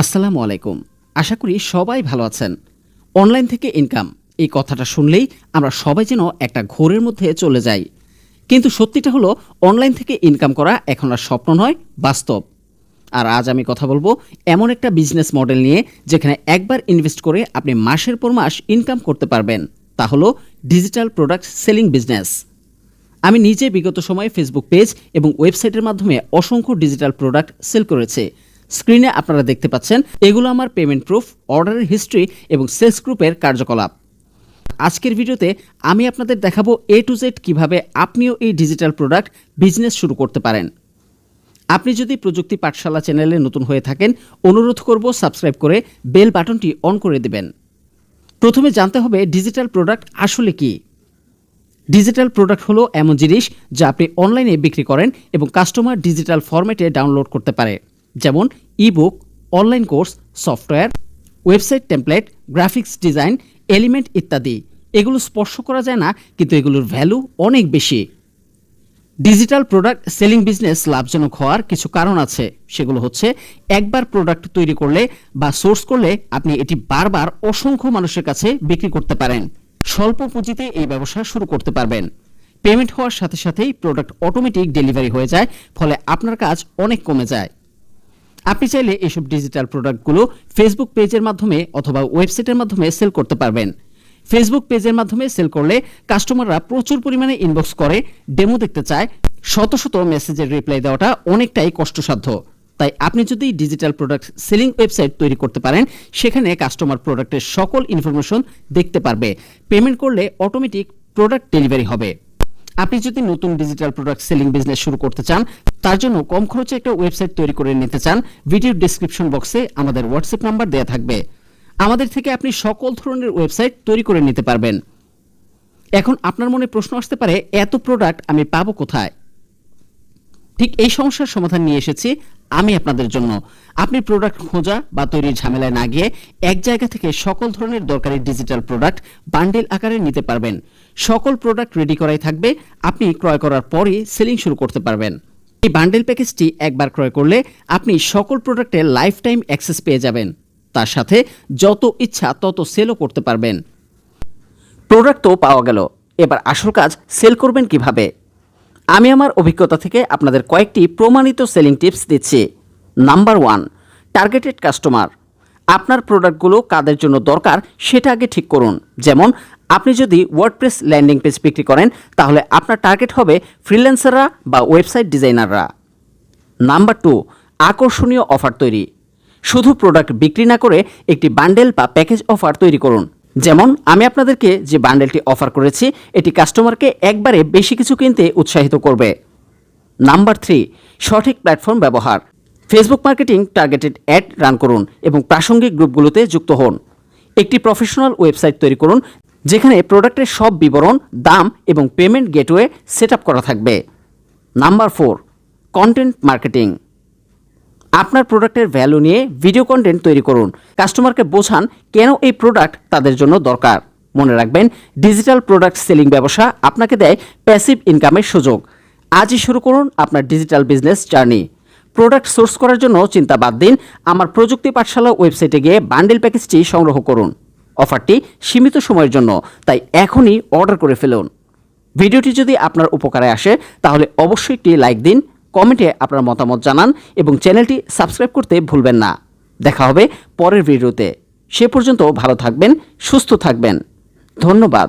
আসসালামু আলাইকুম। আশা করি সবাই ভালো আছেন। অনলাইন থেকে ইনকাম এই কথাটা শুনলেই আমরা সবাই যেন একটা ঘোরের মধ্যে চলে যাই। কিন্তু সত্যিটা হলো, অনলাইন থেকে ইনকাম করা এখন আর স্বপ্ন নয়, বাস্তব। আর আজ আমি কথা বলব এমন একটা বিজনেস মডেল নিয়ে, যেখানে একবার ইনভেস্ট করে আপনি মাসের পর মাস ইনকাম করতে পারবেন। তা হলো ডিজিটাল প্রোডাক্ট সেলিং বিজনেস আমি নিজে বিগত সময়ে ফেসবুক পেজ এবং ওয়েবসাইটের মাধ্যমে অসংখ্য ডিজিটাল প্রোডাক্ট সেল করেছে। স্ক্রিনে আপনারা দেখতে পাচ্ছেন, এগুলো আমার পেমেন্ট প্রুফ অর্ডারের হিস্ট্রি এবং সেলস গ্রুপের কার্যকলাপ। আজকের ভিডিওতে আমি আপনাদের দেখাবো এ টু জেড কীভাবে আপনিও এই ডিজিটাল প্রোডাক্ট বিজনেস শুরু করতে পারেন। আপনি যদি প্রযুক্তি পাঠশালা চ্যানেলে নতুন হয়ে থাকেন, অনুরোধ করব সাবস্ক্রাইব করে বেল বাটনটি অন করে দেবেন। প্রথমে জানতে হবে ডিজিটাল প্রোডাক্ট আসলে কি। ডিজিটাল প্রোডাক্ট হলো এমন জিনিস যা আপনি অনলাইনে বিক্রি করেন এবং কাস্টমার ডিজিটাল ফরম্যাটে ডাউনলোড করতে পারে। যেমন ebook online course software website template graphics design element ইত্যাদি। এগুলো স্পর্শ করা যায় না, কিন্তু এগুলোর ভ্যালু অনেক বেশি। ডিজিটাল প্রোডাক্ট সেলিং বিজনেস লাভজনক হওয়ার কিছু কারণ আছে। সেগুলো হচ্ছে, একবার প্রোডাক্ট তৈরি করলে বা সোর্স করলে আপনি এটি বারবার অসংখ্য মানুষের কাছে বিক্রি করতে পারেন। স্বল্প পুঁজিতে এই ব্যবসা শুরু করতে পারবেন। পেমেন্ট হওয়ার সাথে সাথেই প্রোডাক্ট অটোমেটিক ডেলিভারি হয়ে যায়, ফলে আপনার কাজ অনেক কমে যায়। আপনি চাইলে এসব ডিজিটাল প্রোডাক্টগুলো ফেসবুক পেজের মাধ্যমে অথবা ওয়েবসাইটের মাধ্যমে সেল করতে পারবেন। ফেসবুক পেজের মাধ্যমে সেল করলে কাস্টমাররা প্রচুর পরিমাণে ইনবক্স করে ডেমো দেখতে চায়। শত শত মেসেজের রিপ্লাই দেওয়াটা অনেকটাই কষ্টসাধ্য। তাই আপনি যদি ডিজিটাল প্রোডাক্ট সেলিং ওয়েবসাইট তৈরি করতে পারেন, সেখানে কাস্টমার প্রোডাক্টের সকল ইনফরমেশন দেখতে পারবে। পেমেন্ট করলে অটোমেটিক প্রোডাক্ট ডেলিভারি হবে। আপনি যদি নতুন ডিজিটাল প্রোডাক্ট সেলিং বিজনেস শুরু করতে চান, তার জন্য কম খরচে একটা ওয়েবসাইট তৈরি করে নিতে চান ভিডিও ডিসক্রিপশন বক্সে আমাদের হোয়াটসঅ্যাপ নাম্বার দেওয়া থাকবে। আমাদের থেকে আপনি সকল ধরনের ওয়েবসাইট তৈরি করে নিতে পারবেন। এখন আপনার মনে প্রশ্ন আসতে পারে, এত প্রোডাক্ট আমি পাবো কোথায়? ঠিক এই সমস্যার সমাধান নিয়ে এসেছি আমি আপনাদের জন্য। আপনি প্রোডাক্ট খোঁজা বা তৈরির ঝামেলায় না গিয়ে এক জায়গা থেকে সকল ধরনের দরকারি ডিজিটাল প্রোডাক্ট বান্ডেল আকারে নিতে পারবেন। সকল প্রোডাক্ট রেডি করাই থাকবে, আপনি ক্রয় করার পরই সেলিং শুরু করতে পারবেন। এই বান্ডেল প্যাকেজটি একবার ক্রয় করলে আপনি সকল প্রোডাক্টের লাইফ টাইম অ্যাক্সেস পেয়ে যাবেন। তার সাথে যত ইচ্ছা তত সেলও করতে পারবেন। প্রোডাক্ট তো পাওয়া গেল। এবার আসল কাজ সেল করবেন কীভাবে? আমি আমার অভিজ্ঞতা থেকে আপনাদের কয়েকটি প্রমাণিত সেলিং টিপস দিচ্ছি। নাম্বার ওয়ান টার্গেটেড কাস্টমার আপনার প্রোডাক্টগুলো কাদের জন্য দরকার সেটা আগে ঠিক করুন। যেমন, আপনি যদি ওয়ার্ডপ্রেস ল্যান্ডিং পেজ বিক্রি করেন, তাহলে আপনার টার্গেট হবে ফ্রিল্যান্সাররা বা ওয়েবসাইট ডিজাইনাররা নাম্বার টু আকর্ষণীয় অফার তৈরি। শুধু প্রোডাক্ট বিক্রি না করে একটি বান্ডেল বা প্যাকেজ অফার তৈরি করুন। যেমন, আমি আপনাদেরকে যে বান্ডেলটি অফার করেছি, এটি কাস্টমারকে একবারে বেশি কিছু কিনতে উৎসাহিত করবে। নাম্বার থ্রি সঠিক প্ল্যাটফর্ম ব্যবহার। Facebook marketing targeted ad run করুন এবং প্রাসঙ্গিক গ্রুপগুলোতে যুক্ত হন। একটি প্রফেশনাল ওয়েবসাইট তৈরি করুন, যেখানে প্রোডাক্টের সব বিবরণ, দাম এবং পেমেন্ট গেটওয়ে সেট করা থাকবে। নাম্বার ফোর কন্টেন্ট মার্কেটিং আপনার প্রোডাক্টের ভ্যালু নিয়ে ভিডিও কন্টেন্ট তৈরি করুন। কাস্টমারকে বোঝান কেন এই প্রোডাক্ট তাদের জন্য দরকার। মনে রাখবেন ডিজিটাল প্রোডাক্ট সেলিং ব্যবসা আপনাকে দেয় প্যাসিভ ইনকামের সুযোগ। আজই শুরু করুন আপনার digital business journey product source করার জন্য চিন্তা বাদ দিন, আমার প্রযুক্তি পাঠশালা ওয়েবসাইটে গিয়ে বান্ডেল প্যাকেজটি সংগ্রহ করুন। অফারটি সীমিত সময়ের জন্য, তাই এখনই অর্ডার করে ফেলুন। ভিডিওটি যদি আপনার উপকারে আসে, তাহলে অবশ্যই একটি লাইক দিন কমেন্টে আপনার মতামত জানান এবং চ্যানেলটি সাবস্ক্রাইব করতে ভুলবেন না। দেখা হবে পরের ভিডিওতে। সে পর্যন্ত ভালো থাকবেন, সুস্থ থাকবেন। ধন্যবাদ।